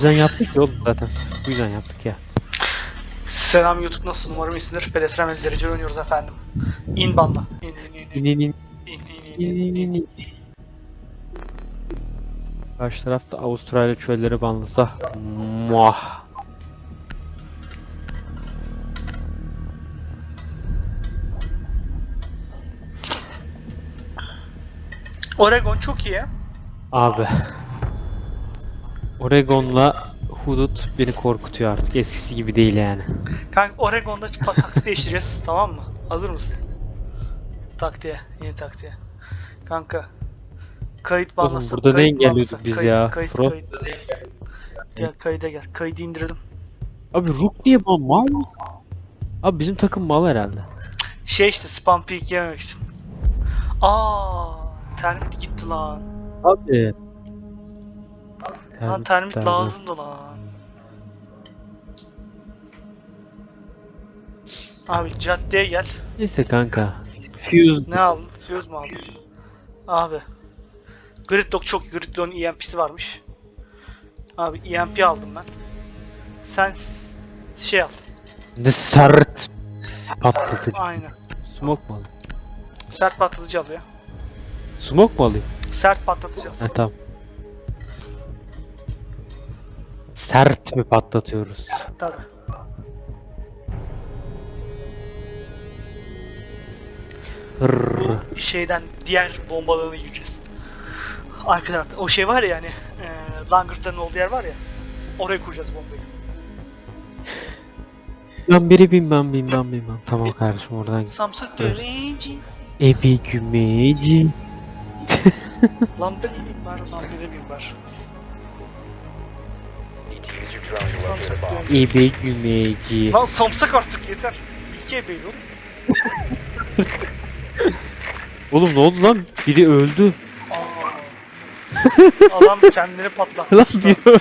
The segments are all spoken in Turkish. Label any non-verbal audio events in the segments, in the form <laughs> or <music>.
yüzden yaptık ya oğlum zaten. Bu yüzden yaptık ya. Selam YouTube nasılsın? Umarım iyisindir. Pedestal ve dereceli oynuyoruz efendim. İn banla. İn in in in. İn in in İn in in in in in. in. Karşı tarafta Avustralya çölleri banlasa. Muah. Oregon çok iyi. Abi. Oregon'la hudut beni korkutuyor artık. Eskisi gibi değil yani. Kanka Oregon'da taktik değiştireceğiz <laughs> tamam mı? Hazır mısın? Taktiğe, yeni taktiğe. Kanka. Kayıt Oğlum banlasa. burada ne engelliyorduk biz kayıt, ya? Kayıt, Pro- kayıt. Gel kayıda gel. Kaydı indirelim. Abi Rook diye ban mal mı? Abi bizim takım mal herhalde. Şey işte spam peak yememek için. Aa, termit gitti lan. Abi. Lan termit lazımdı lan. Abi caddeye gel. Neyse kanka. Fuse Ne aldın? Fuse mu aldın? Abi. Gridlock çok Gridlock'un EMP'si varmış. Abi EMP aldım ben. Sen şey al. ne sert patlatıcı. Aynen. Smoke mu alayım? Sert patlatıcı alıyor. Smoke mu alayım? Sert patlatıcı al. Ha tamam. Sert mi patlatıyoruz? Tabii. Hırr. Şeyden diğer bombalarını yiyeceğiz. Arka tarafta. O şey var ya hani. E, Langırtların olduğu yer var ya. Oraya kuracağız bombayı. Ben biri ben bin ben. Tamam kardeşim oradan. Samsak. Renci. Ebi gümeci. Lambda bin var. Lambda bin var. Bomb. Ebi gümeci. Lan samsak artık yeter. İki ebeği oğlum. <laughs> Oğlum ne oldu lan? Biri öldü. Adam kendini patlattı. Lan usta. biri öldü.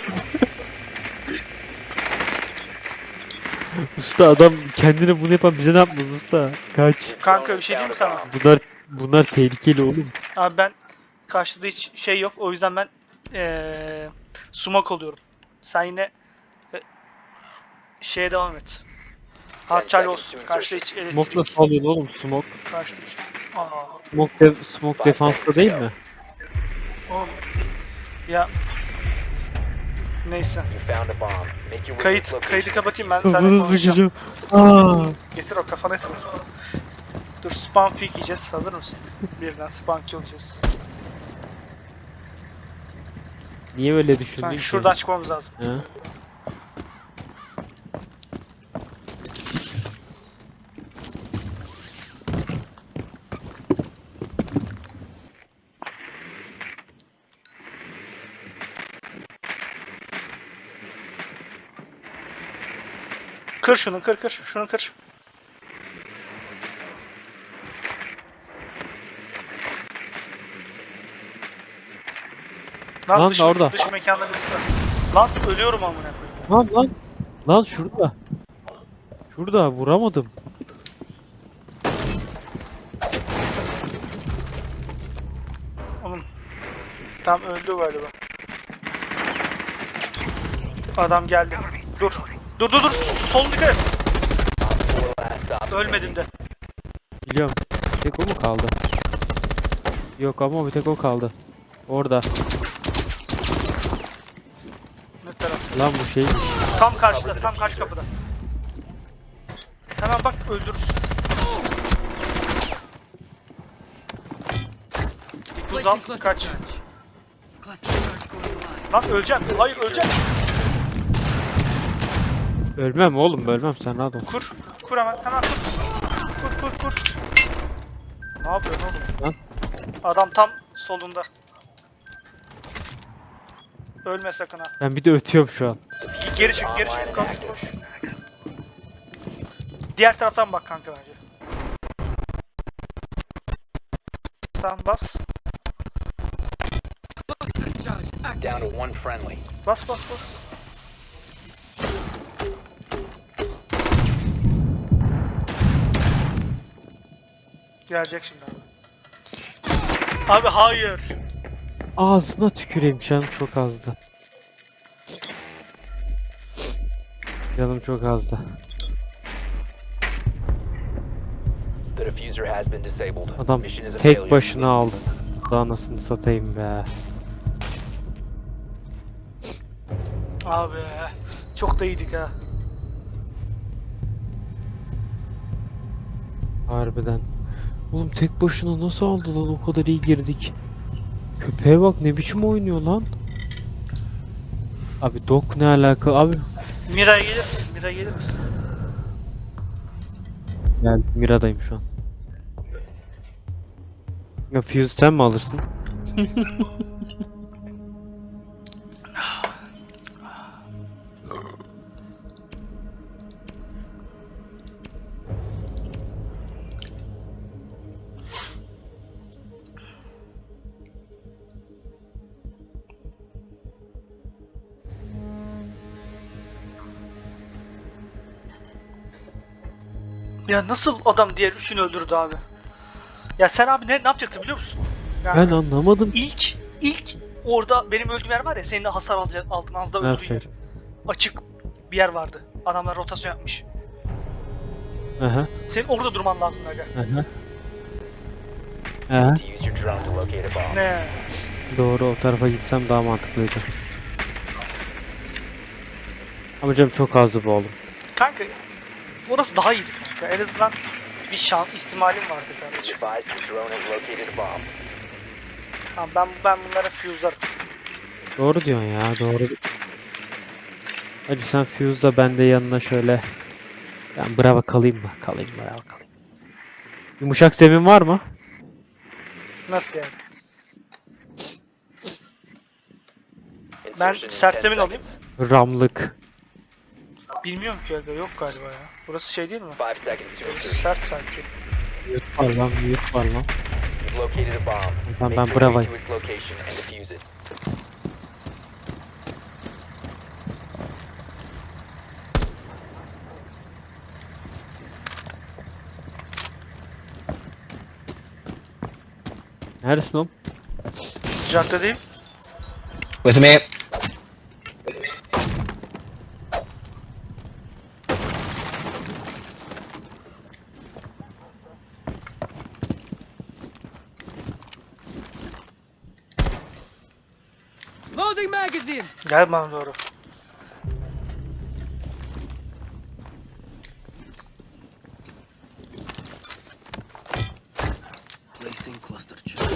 usta adam kendine bunu yapan bize ne yapmaz usta? Kaç. Kanka bir şey diyeyim mi sana? Bunlar bunlar tehlikeli oğlum. Abi ben karşıda hiç şey yok. O yüzden ben eee sumak oluyorum. Sen yine şeye devam et. Harçal olsun. Karşıda hiç Smoke elektrik. nasıl alıyorsun oğlum smoke? Karşıda hiç. Aa. Smoke, de, smoke defansta değil mi? Oğlum. Ya. Neyse. Kayıt, kaydı kapatayım ben. Seninle konuşacağım. Aa. Getir o kafana et. Dur spam peek yiyeceğiz. Hazır mısın? Birden spam kill yiyeceğiz. Niye böyle düşündün ki? şuradan çıkmamız lazım. Ha? Kır şunu kır kır. Şunu kır. Lan, Lan dış, orada. dış mekanda birisi var. Lan ölüyorum amına koyayım. Lan lan. Lan şurada. Şurada vuramadım. Oğlum. Tam öldü galiba. Adam geldi. Dur. Dur dur dur. Sol dikkat et. Ölmedin de. Biliyorum. Bir tek o mu kaldı? Yok ama bir tek o kaldı. Orada. Ne taraf? Lan bu şey. Tam karşıda. Tam karşı kapıda. Hemen bak öldürürüz. Uzan kaç. Lan öleceğim. Hayır öleceğim. Ölmem oğlum ölmem sen rahat ol. Kur. Kur hemen. Hemen kur. Kur kur kur. Ne yapıyorsun oğlum? Lan. Adam tam solunda. Ölme sakın ha. Ben bir de ötüyorum şu an. Geri çık geri çık. Koş koş. Diğer taraftan bak kanka bence. Tamam bas. down to one friendly. Bas bas bas. Gelecek şimdi abi. Abi hayır. Ağzına tüküreyim canım çok azdı. Canım çok azdı. The diffuser has been disabled. Adam Mission is a tek failure. başına aldı. Daha anasını satayım be. Abi çok da iyiydik ha. Harbiden. Oğlum tek başına nasıl aldı lan o kadar iyi girdik. Köpeğe bak ne biçim oynuyor lan. Abi dok ne alaka abi. Mira'ya gelir misin? Mira gelir misin? Yani Mira'dayım şu an. Ya Fuse sen mi alırsın? <laughs> Ya nasıl adam diğer üçünü öldürdü abi? Ya sen abi ne, ne yapacaktın biliyor musun? Yani Ben anlamadım. ilk ilk orada benim öldüğüm yer var ya senin de hasar alacak altın az da öldüğün yer. yapacak? Açık bir yer vardı. Adamlar rotasyon yapmış. Aha. Senin orada durman lazım aga. Aha. Aha. Ne? Doğru o tarafa gitsem daha mantıklıydı. Ama canım çok azdı bu oğlum. Kanka orası daha iyiydi kanka. En azından bir şans ihtimalim vardı kardeşim. Tamam ben ben bunlara fuse'larım. Doğru diyorsun ya doğru. Hadi sen Fuse'la ben de yanına şöyle. Ben bravo kalayım mı? Kalayım bravo kalayım. Yumuşak zemin var mı? Nasıl yani? Ben sersemin 10 olayım. Ramlık. Bilmiyorum ki aga yok galiba ya. Burası şey değil mi? 5 seconds to Burası insertion. sert sanki. Yurt var lan yurt var lan. You've located a bomb. Tamam, Make ben your bravo. way to its location and defuse it. Neredesin oğlum? Caddedeyim. With me. Loading magazine! Gel bana doğru. Placing cluster charge.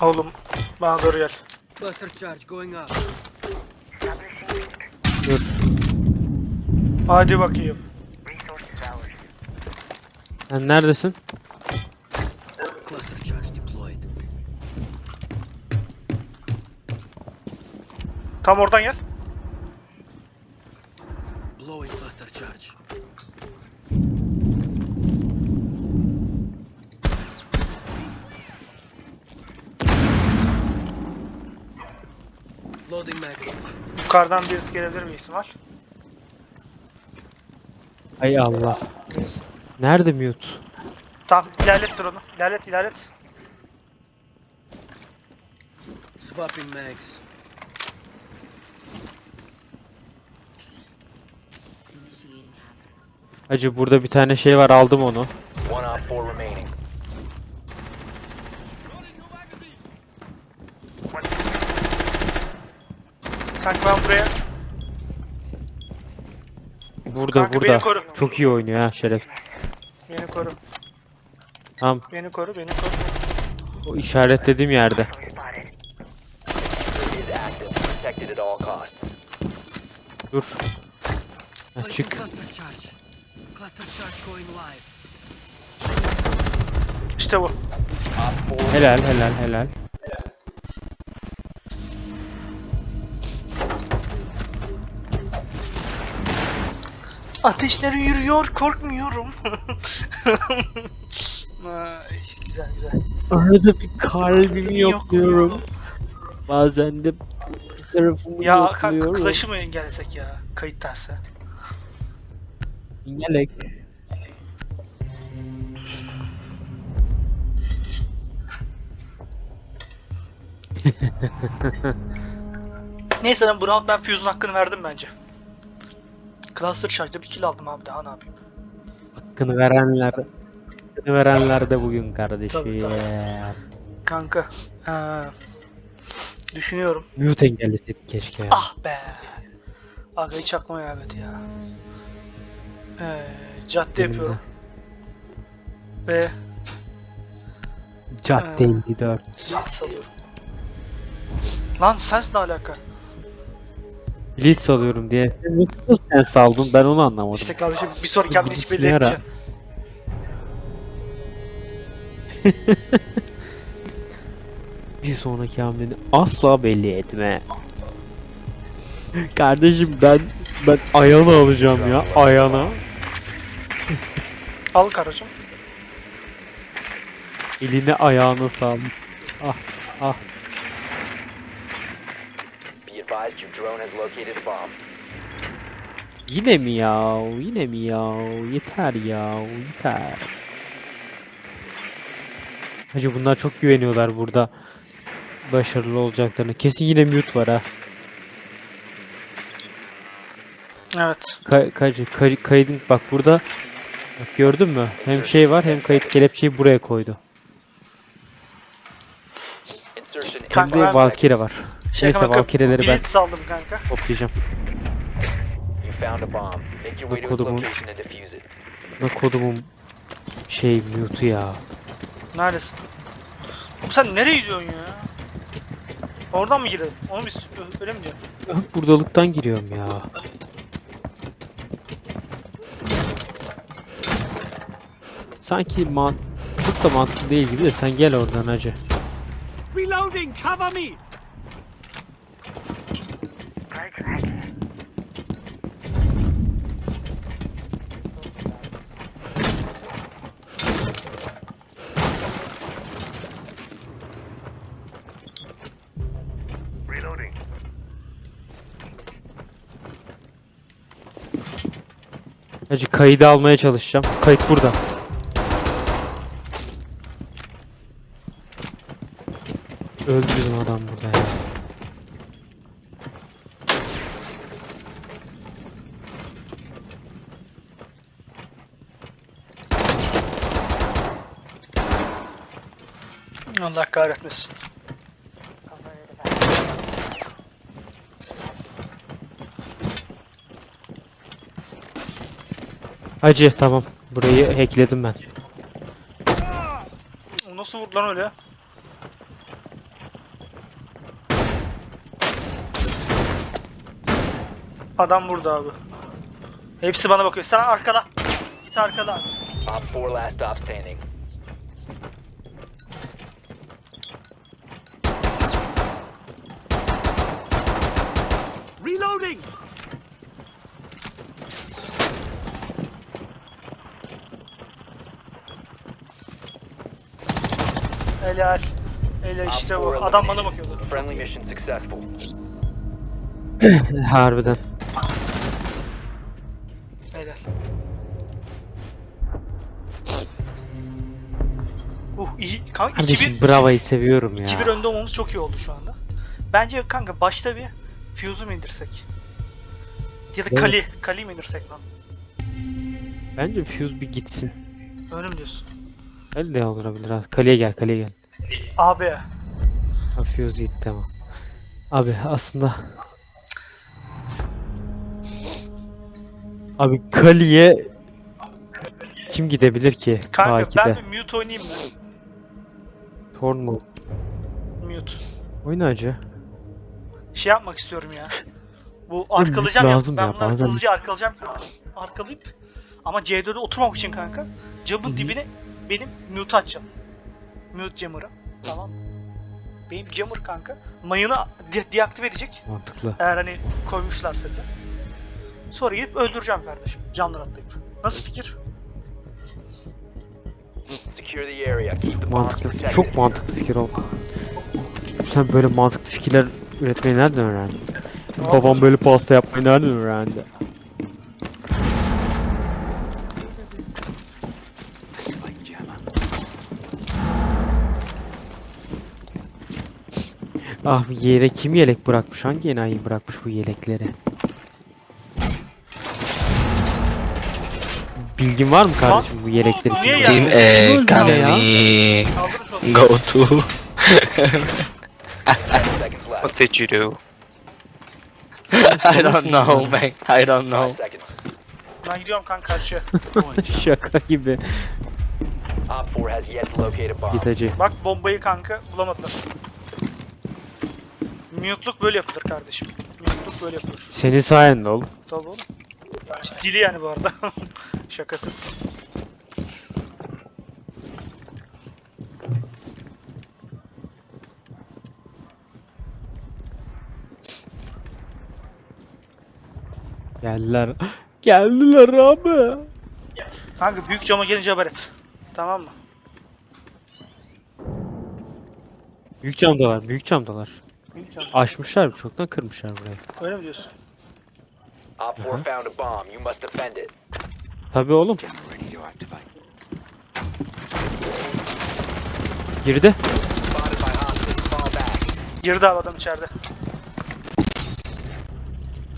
Oğlum bana doğru gel. Cluster charge going up. Dur. Hadi bakayım. Sen neredesin? Tam oradan gel. Blowing cluster charge. Loading magazine. Yukarıdan birisi gelebilir mi ihtimal? Ay Allah. Neyse. Nerede mute? Tamam ilerlet dur onu. İlerlet ilerlet. Swapping mags. Hacı burada bir tane şey var aldım onu. One op 4 remaining. Sanki ben buraya Burada Kanka, burada. koru. Çok iyi oynuyor ha şeref. Koru. Tamam Beni koru, beni koru. o işaretlediğim yerde. Is active. Protected at all costs. Dur. Ha, Placing çık. cluster charge. Cluster charge going live. İşte bu. Op 4 Helal helal helal. Ateşler yürüyor, korkmuyorum. <laughs> Ay, güzel güzel. Arada bir kalbimi Yok. yokluyorum. Bazen de bir tarafımı Ya yokluyorum. Clash'ı mı engellesek ya? Kayıt derse. Yelek. Neyse ben bu round'dan Fuse'un hakkını verdim bence. Cluster Charge'da bir kill aldım abi daha ne yapayım. Hakkını verenler hakkını verenler de bugün kardeşim. Tabii, tabii. Kanka. Ha. Düşünüyorum. Mute engelleseydik keşke ya. Ah be. Aga hiç aklıma gelmedi ya. Ee, cadde Benim yapıyorum. Ve Cadde Ee, 54. Blitz alıyorum. Lan sens ne alaka? Blitz alıyorum diye. Nasıl sen saldın ben onu anlamadım. İşte kardeşim bir sonraki hamle hiç belli. <laughs> Bir sonraki hamleni asla belli etme. Kardeşim ben ben Ayana alacağım ya. Ayana. <laughs> Al kardeşim. Eline ayağına sağlık. Ah ah. Advised your drone has located a bomb. Yine mi ya? Yine mi ya? Yeter ya. Yeter. Hacı bunlar çok güveniyorlar burada. Başarılı olacaklarına. Kesin yine mute var ha. Evet. Kay kaycı- kay- kaydın bak burada. Bak gördün mü? Hem şey var hem kayıt kelepçeyi buraya koydu. Hem de Valkyrie var. Şey Neyse kanka, Valkyrie'leri ben Blitz aldım kanka. toplayacağım. You found a bomb. Make your way to its Kodumun- location and defuse it. Ne kodumun şey mute'u ya. Neredesin? Oğlum sen nereye gidiyorsun ya? Oradan mı girelim? Onu biz öyle mi diyor? Buradalıktan giriyorum ya. Sanki man çok da mantıklı değil gibi de sen gel oradan hacı. Reloading! Cover me! Hacı kaydı almaya çalışacağım. Kayıt burada. Öldü bizim adam burada ya. Allah kahretmesin. Hacı tamam. Burayı hackledim ben. O nasıl vurdu lan öyle? Adam burada abi. Hepsi bana bakıyor. Sen arkada. Git arkada. Op 4 last stop standing. Reloading! Helal. Helal işte 4 bu. Adam bana bakıyordu. Friendly mission successful. <coughs> Harbiden. Helal. Uh iyi. Kanka Kardeşim 2-1 Brava'yı seviyorum ya. 2-1 önde olmamız çok iyi oldu şu anda. Bence kanka başta bir Fuse'u mu indirsek? Ya da Evet. Kali. Kali mi indirsek lan? Bence Fuse bir gitsin. Öyle mi diyorsun? Öyle de olabilir ha. Kaleye gel kaleye gel. Abi. Fuse gitti ama. Abi aslında Abi Kali'ye kim gidebilir ki? Kanka Takip'e. ben bir mute oynayayım mı? Torn mu? Mute. Oyna acı. Şey yapmak istiyorum ya. Bu arkalayacağım ya. lazım Ben ya, bunları bazen- hızlıca arkalayacağım. Arkalayıp ama C4'e oturmamak için kanka camın Hı hı. dibine benim mute açacağım. Mute jammer'ı. Tamam mı? Benim jammer kanka mayını de- deaktive edecek. Mantıklı. Eğer hani koymuşlarsa da. Sonra gidip öldüreceğim kardeşim. Camdan atlayıp. Nasıl fikir? Secure the area. Keep the bombs Mantıklı. protected. Çok mantıklı fikir oldu. Sen böyle mantıklı fikirler üretmeyi nereden öğrendin? Babam böyle pasta yapmayı nereden öğrendi? Ah yere kim yelek bırakmış? Hangi enayi bırakmış bu yelekleri? Bilgin var mı kardeşim bu yelekleri? Niye ya? Team Kaldırın şu go to? What did you do? I don't know, man. I don't know. Ben gidiyorum kanka karşıya. <laughs> Şaka gibi. Op 4 has yet to locate a bomb. Git hacı. Bak bombayı kanka bulamadılar. Mute'luk böyle yapılır kardeşim. Mute'luk böyle yapılır. Senin sayende oğlum. Tabii oğlum. Ciddili yani bu arada. <laughs> Şakasız. Geldiler. <laughs> Geldiler abi. Kanka büyük cama gelince haber et. Tamam mı? Büyük camdalar, büyük camdalar. Açmışlar, çoktan kırmışlar burayı. Öyle mi diyorsun? Op 4 found a bomb. You must defend it. Tabii oğlum. Girdi. Spotted by hostiles. Fall back. Girdi abi adam içeride.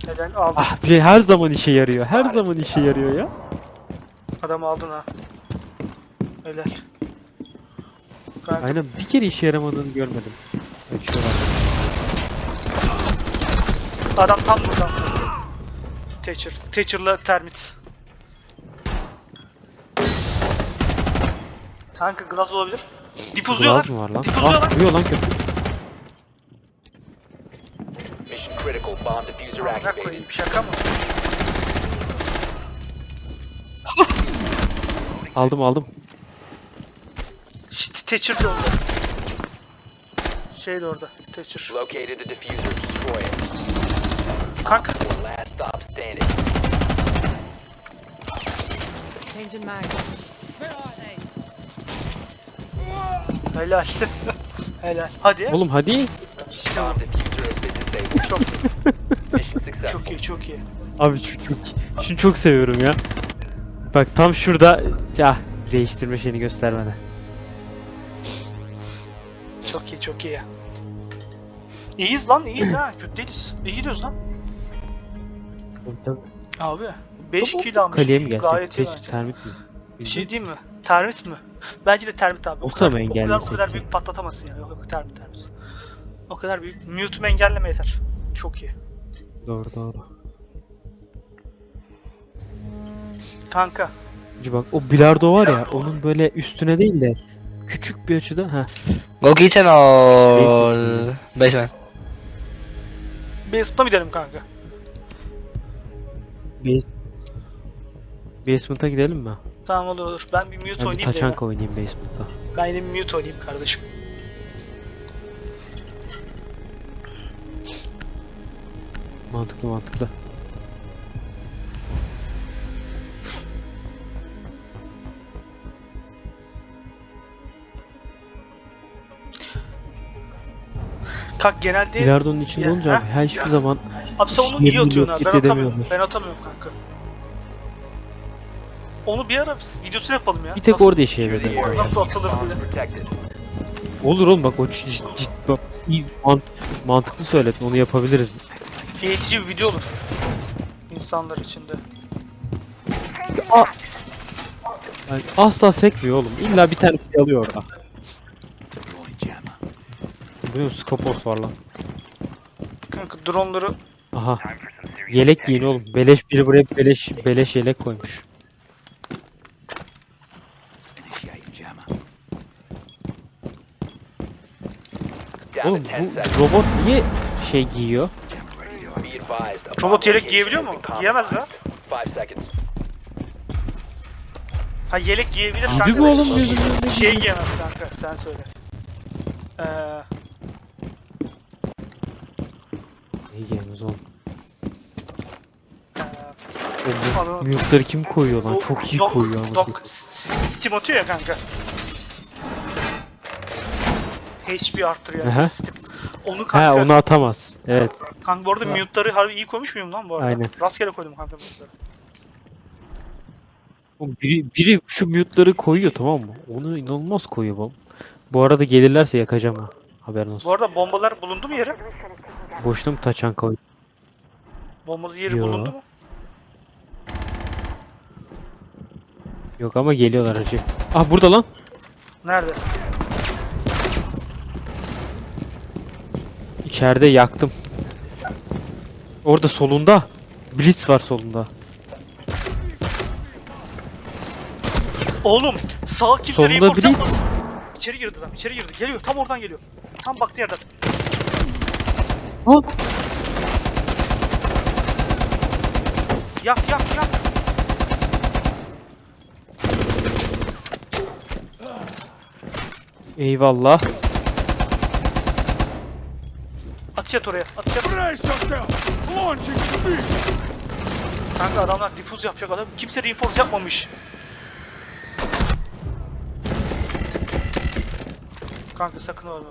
Neden aldın? Ah bir her zaman işe yarıyor. Her zaman işe yarıyor ya. Adamı aldın ha. Helal. Aynen bir kere işe yaramadığını görmedim. Açıyorlar. Adam tam buradan. Thatcher. Thatcher'la termit. Kanka glass olabilir. Difuzluyorlar. Glaz mı var lan? Difuzluyorlar. Ah lan köpek. Mission critical. Bomb diffuser activated. şaka mı? Aldım aldım. İşte Thatcher de orada. Şey de orada. Thatcher. Located the diffuser. Mag. helal. <laughs> helal. Hadi. Oğlum hadi. İşte. Çok iyi. Çok iyi. Çok iyi. Abi şu çok şunu çok seviyorum ya. Bak tam şurada ya değiştirme şeyini göstermeden. Çok iyi. Çok iyi. İyiyiz lan. iyiyiz ha. Kötü değiliz. İyi gidiyoruz lan. Abi 5 kill almış. Kaleye mi Gayet iyi bence. Termit mi? Bir şey diyeyim mi? Termit mi? Bence de termit abi. O Olsa kadar- mı O kadar, o kadar büyük patlatamazsın ya. Yok yok termit termit. O kadar büyük. Mute'umu engelleme yeter. Çok iyi. Doğru doğru. Kanka. Hacı bak o bilardo var ya onun böyle üstüne değil de küçük bir açıda ha Go kitchen or basement? Basement'a mı gidelim kanka? Basement'a gidelim mi? Tamam olur olur. Ben bir mute Ben oynayayım da. taçanka oynayayım basement'ta. Ben yine bir mute oynayayım kardeşim. Mantıklı mantıklı. Kanka genelde... Bilardonun içinde Ya, olunca ha? abi her hiçbir zaman Abi sen onu iyi atıyorsun ha. Ben atamıyorum. Ben atamıyorum kanka. Onu bir ara videosunu yapalım ya. bir tek Nasıl- orada işe yaradı. Nasıl atılır bile. Olur oğlum bak o cid, cid, bak, iyi, mant- mantıklı söyledin onu yapabiliriz. Eğitici bir video olur. İnsanlar içinde. Yani asla sekmiyor oğlum. İlla bir tane şey alıyor orada. Bu ne skopos var lan. Kanka dronları Aha. Yelek giyin oğlum. Beleş biri buraya beleş beleş yelek koymuş. Oğlum to 10 bu robot niye şey giyiyor? Robot yelek giyebiliyor mu? Giyemez seconds. Ha yelek giyebilir Giydi kanka. mi da oğlum şey- Şey giyemez kanka sen söyle. Ee, Ne giyemez oğlum? Oğlum bu kim koyuyor lan? Çok iyi koyuyor anasını. dok- Steam atıyor ya kanka. HP arttırıyor Aha. yani Steam. Onu kanka. Ha onu atamaz. Evet. Kanka bu arada mute'ları harbi iyi koymuş muyum lan bu arada? Aynen. Rastgele koydum kanka mute'ları. Oğlum biri, biri şu mute'ları koyuyor tamam mı? Onu inanılmaz koyuyor bu. Bu arada gelirlerse yakacağım ha. Haberin olsun. Bu arada bombalar bulundu mu yere? Boşuna mı taçan koy? Bombalı yeri Yo. bulundu mu? Yok ama geliyorlar hacı. Ah burada lan. Nerede? İçeride yaktım. Orada solunda. Blitz var solunda. Oğlum sağ kimse Solunda reinforce yapmadı. Blitz. İçeri girdi lan içeri girdi. Geliyor tam oradan geliyor. Tam baktı yerden. Al. Yak yak yak. Eyvallah. Atış at oraya. Atış me! Kanka adamlar difuz yapacak adam. Kimse reinforce yapmamış. Kanka sakın olma.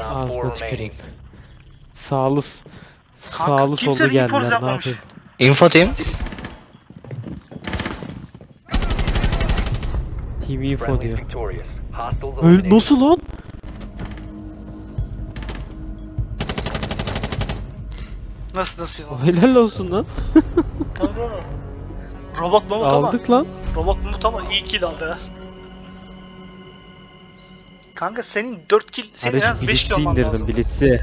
One on four Ağzına remaining. tüküreyim. Sağlı sağlı kimse sollu geldiler. Ne yapmamış. yapayım? Info team. Team info Friendly diyor. victorious. Hostiles Öl eliminated. nasıl lan? Nasıl nasıl ya? Helal olsun lan. Kanka. Robot mamut ama. Aldık lan. Robot mamut ama iyi kill aldı ha. Kanka senin 4 kill, senin en az Kardeşim 5 kill alman indirdim lazım. Blitz'i.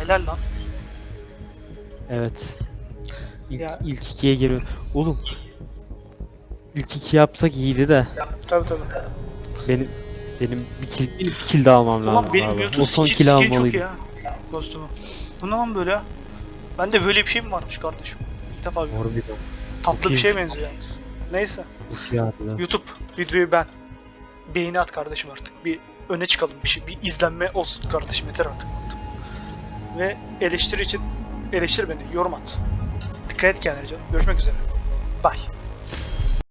Helal lan. Evet. İlk, Ya. ilk ikiye giriyor. Oğlum. İlk iki yapsak iyiydi de. Tabii tabii. Benim benim bir kill, bir kill daha almam lazım. Ulan benim abi. YouTube O son skill, kill skill çok iyi almalıydım. ha. Kostümü. Bu ne lan böyle ya? Bende böyle bir şey mi varmış kardeşim? İlk defa görüyorum. Harbiden. Tatlı bir iyi. şeye benziyor yalnız. Neyse. Çok iyi harbiden. YouTube videoyu ben. Beğeni at kardeşim artık. Bir öne çıkalım bir şey. Bir izlenme olsun kardeşim yeter artık. Ve eleştiri için eleştir beni. Yorum at. Dikkat et kendine canım. Görüşmek üzere. Bye.